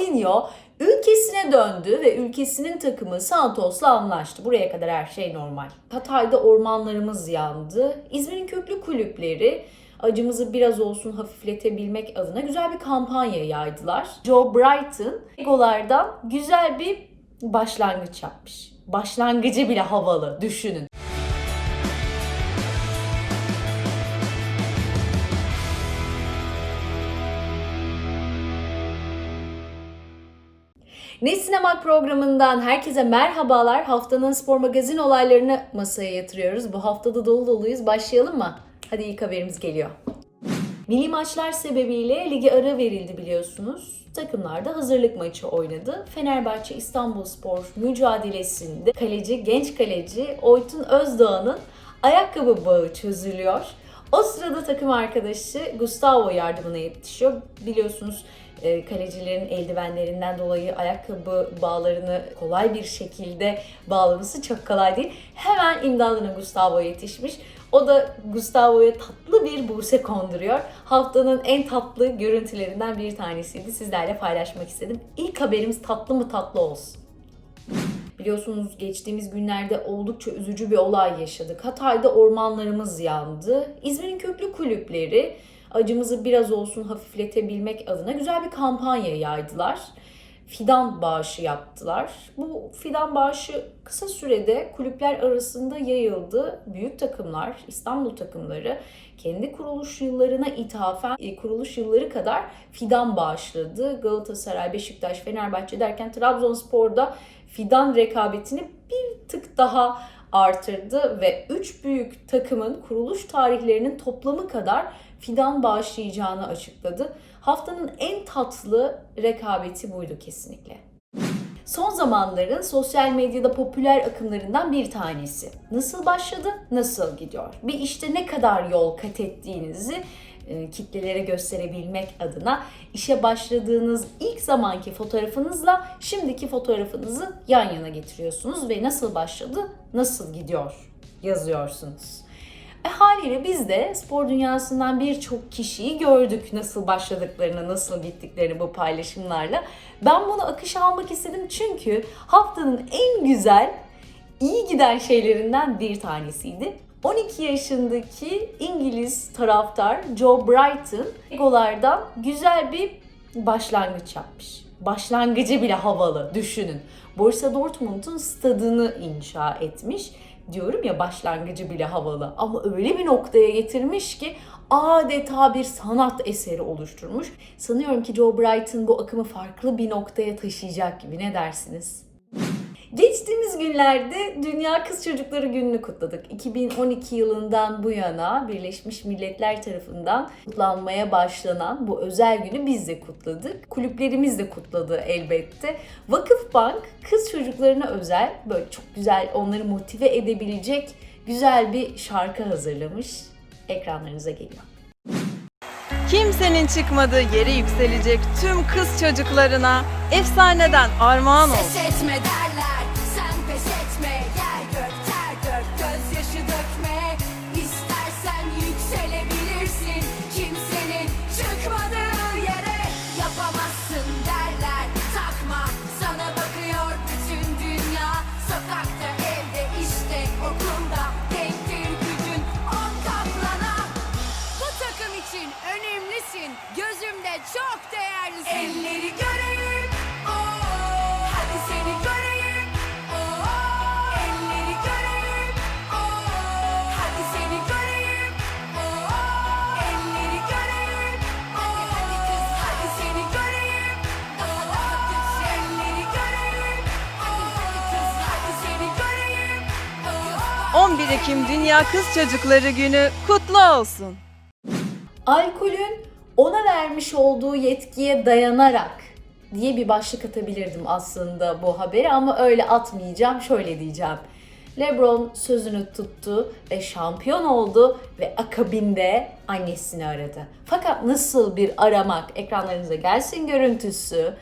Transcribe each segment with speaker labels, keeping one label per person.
Speaker 1: Robinho ülkesine döndü ve ülkesinin takımı Santos'la anlaştı. Buraya kadar her şey normal. Hatay'da ormanlarımız yandı. İzmir'in köklü kulüpleri acımızı biraz olsun hafifletebilmek adına güzel bir kampanya yaydılar. Joe Brighton egolardan güzel bir başlangıç yapmış. Başlangıcı bile havalı düşünün. Ne Sinema programından herkese merhabalar. Haftanın spor magazin olaylarını masaya yatırıyoruz. Bu haftada dolu doluyuz. Başlayalım mı? Hadi ilk haberimiz geliyor. Milli maçlar sebebiyle ligi ara verildi biliyorsunuz. Takımlar da hazırlık maçı oynadı. Fenerbahçe İstanbulspor mücadelesinde kaleci, genç kaleci Oytun Özdağ'ın ayakkabı bağı çözülüyor. O sırada takım arkadaşı Gustavo yardımına yetişiyor. Biliyorsunuz e, kalecilerin eldivenlerinden dolayı ayakkabı bağlarını kolay bir şekilde bağlaması çok kolay değil. Hemen imdadına Gustavo yetişmiş. O da Gustavo'ya tatlı bir buse konduruyor. Haftanın en tatlı görüntülerinden bir tanesiydi. Sizlerle paylaşmak istedim. İlk haberimiz tatlı mı tatlı olsun. Biliyorsunuz geçtiğimiz günlerde oldukça üzücü bir olay yaşadık. Hatay'da ormanlarımız yandı. İzmir'in köklü kulüpleri acımızı biraz olsun hafifletebilmek adına güzel bir kampanya yaydılar. Fidan bağışı yaptılar. Bu fidan bağışı kısa sürede kulüpler arasında yayıldı. Büyük takımlar, İstanbul takımları kendi kuruluş yıllarına ithafen e, kuruluş yılları kadar fidan bağışladı. Galatasaray, Beşiktaş, Fenerbahçe derken Trabzonspor'da fidan rekabetini bir tık daha artırdı ve 3 büyük takımın kuruluş tarihlerinin toplamı kadar fidan bağışlayacağını açıkladı. Haftanın en tatlı rekabeti buydu kesinlikle. Son zamanların sosyal medyada popüler akımlarından bir tanesi. Nasıl başladı, nasıl gidiyor? Bir işte ne kadar yol kat ettiğinizi kitlelere gösterebilmek adına işe başladığınız ilk zamanki fotoğrafınızla şimdiki fotoğrafınızı yan yana getiriyorsunuz ve nasıl başladı, nasıl gidiyor yazıyorsunuz. E, haliyle biz de spor dünyasından birçok kişiyi gördük nasıl başladıklarını, nasıl gittiklerini bu paylaşımlarla. Ben bunu akışa almak istedim çünkü haftanın en güzel, iyi giden şeylerinden bir tanesiydi. 12 yaşındaki İngiliz taraftar Joe Brighton egolardan güzel bir başlangıç yapmış. Başlangıcı bile havalı düşünün. Borussia Dortmund'un stadını inşa etmiş diyorum ya başlangıcı bile havalı ama öyle bir noktaya getirmiş ki adeta bir sanat eseri oluşturmuş. Sanıyorum ki Joe Brighton bu akımı farklı bir noktaya taşıyacak gibi ne dersiniz? Geçtiğimiz günlerde Dünya Kız Çocukları Günü'nü kutladık. 2012 yılından bu yana Birleşmiş Milletler tarafından kutlanmaya başlanan bu özel günü biz de kutladık. Kulüplerimiz de kutladı elbette. Vakıfbank kız çocuklarına özel böyle çok güzel onları motive edebilecek güzel bir şarkı hazırlamış. Ekranlarınıza geliyor.
Speaker 2: Kimsenin çıkmadığı yere yükselecek tüm kız çocuklarına efsaneden armağan olsun.
Speaker 3: Pes etme derler, Elleri göreyim oh. Hadi seni göreyim oh. Elleri göreyim oh. Hadi seni göreyim oh. Elleri göreyim oh. Hadi kız hadi seni göreyim Daha daha güçlü Elleri göreyim oh. Hadi kız hadi seni göreyim oh.
Speaker 2: 11 Ekim Dünya Kız Çocukları Günü kutlu olsun.
Speaker 1: alkolün ona vermiş olduğu yetkiye dayanarak diye bir başlık atabilirdim aslında bu haberi ama öyle atmayacağım. Şöyle diyeceğim. LeBron sözünü tuttu ve şampiyon oldu ve akabinde annesini aradı. Fakat nasıl bir aramak ekranlarınıza gelsin görüntüsü.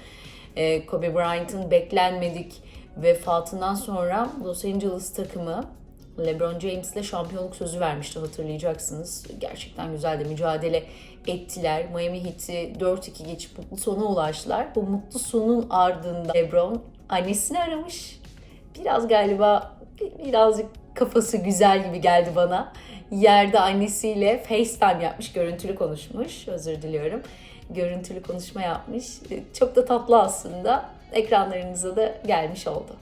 Speaker 1: Ee, Kobe Bryant'ın beklenmedik vefatından sonra Los Angeles takımı LeBron James'le şampiyonluk sözü vermişti hatırlayacaksınız. Gerçekten güzel de mücadele ettiler. Miami Heat'i 4-2 geçip mutlu sona ulaştılar. Bu mutlu sonun ardından LeBron annesini aramış. Biraz galiba birazcık kafası güzel gibi geldi bana. Yerde annesiyle FaceTime yapmış, görüntülü konuşmuş. Özür diliyorum. Görüntülü konuşma yapmış. Çok da tatlı aslında. Ekranlarınıza da gelmiş oldu.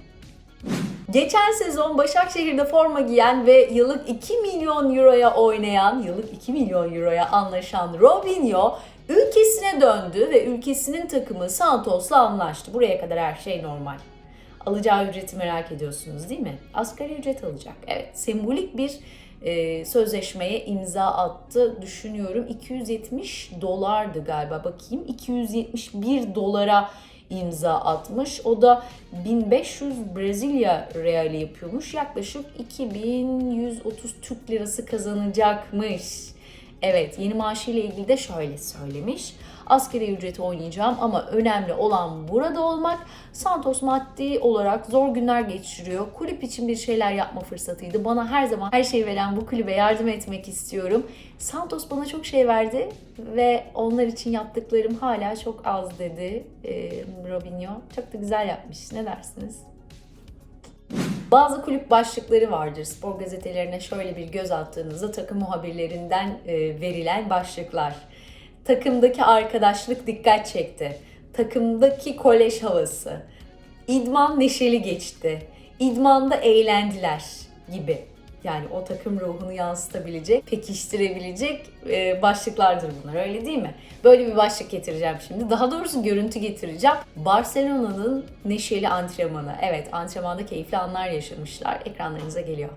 Speaker 1: Geçen sezon Başakşehir'de forma giyen ve yıllık 2 milyon euroya oynayan, yıllık 2 milyon euroya anlaşan Robinho ülkesine döndü ve ülkesinin takımı Santos'la anlaştı. Buraya kadar her şey normal. Alacağı ücreti merak ediyorsunuz değil mi? Asgari ücret alacak. Evet, sembolik bir e, sözleşmeye imza attı. Düşünüyorum 270 dolardı galiba. Bakayım 271 dolara imza atmış. O da 1500 Brezilya reali yapıyormuş. Yaklaşık 2130 Türk lirası kazanacakmış. Evet yeni maaşıyla ilgili de şöyle söylemiş. Askeri ücreti oynayacağım ama önemli olan burada olmak. Santos maddi olarak zor günler geçiriyor. Kulüp için bir şeyler yapma fırsatıydı. Bana her zaman her şeyi veren bu kulübe yardım etmek istiyorum. Santos bana çok şey verdi ve onlar için yaptıklarım hala çok az dedi ee, Robinho. Çok da güzel yapmış. Ne dersiniz? Bazı kulüp başlıkları vardır. Spor gazetelerine şöyle bir göz attığınızda takım muhabirlerinden e, verilen başlıklar. Takımdaki arkadaşlık dikkat çekti. Takımdaki kolej havası. İdman neşeli geçti. İdmanda eğlendiler gibi. Yani o takım ruhunu yansıtabilecek, pekiştirebilecek e, başlıklardır bunlar öyle değil mi? Böyle bir başlık getireceğim şimdi. Daha doğrusu görüntü getireceğim. Barcelona'nın neşeli antrenmanı. Evet antrenmanda keyifli anlar yaşamışlar. Ekranlarınıza geliyor.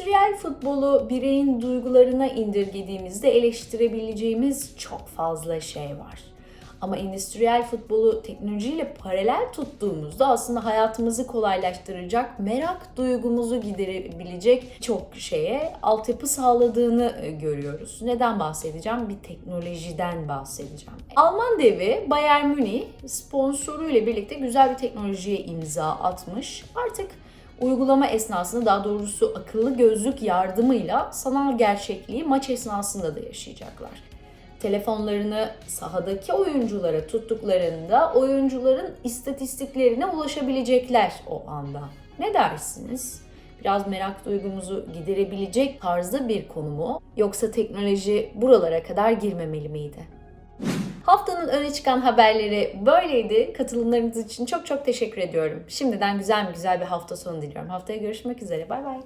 Speaker 1: Endüstriyel futbolu bireyin duygularına indirgediğimizde eleştirebileceğimiz çok fazla şey var. Ama endüstriyel futbolu teknolojiyle paralel tuttuğumuzda aslında hayatımızı kolaylaştıracak, merak duygumuzu giderebilecek çok şeye altyapı sağladığını e, görüyoruz. Neden bahsedeceğim? Bir teknolojiden bahsedeceğim. Alman devi Bayern Münih sponsoruyla birlikte güzel bir teknolojiye imza atmış. Artık uygulama esnasında daha doğrusu akıllı gözlük yardımıyla sanal gerçekliği maç esnasında da yaşayacaklar. Telefonlarını sahadaki oyunculara tuttuklarında oyuncuların istatistiklerine ulaşabilecekler o anda. Ne dersiniz? Biraz merak duygumuzu giderebilecek tarzda bir konu mu? Yoksa teknoloji buralara kadar girmemeli miydi? Haftanın öne çıkan haberleri böyleydi. Katılımlarınız için çok çok teşekkür ediyorum. Şimdiden güzel güzel bir hafta sonu diliyorum. Haftaya görüşmek üzere. Bay bay.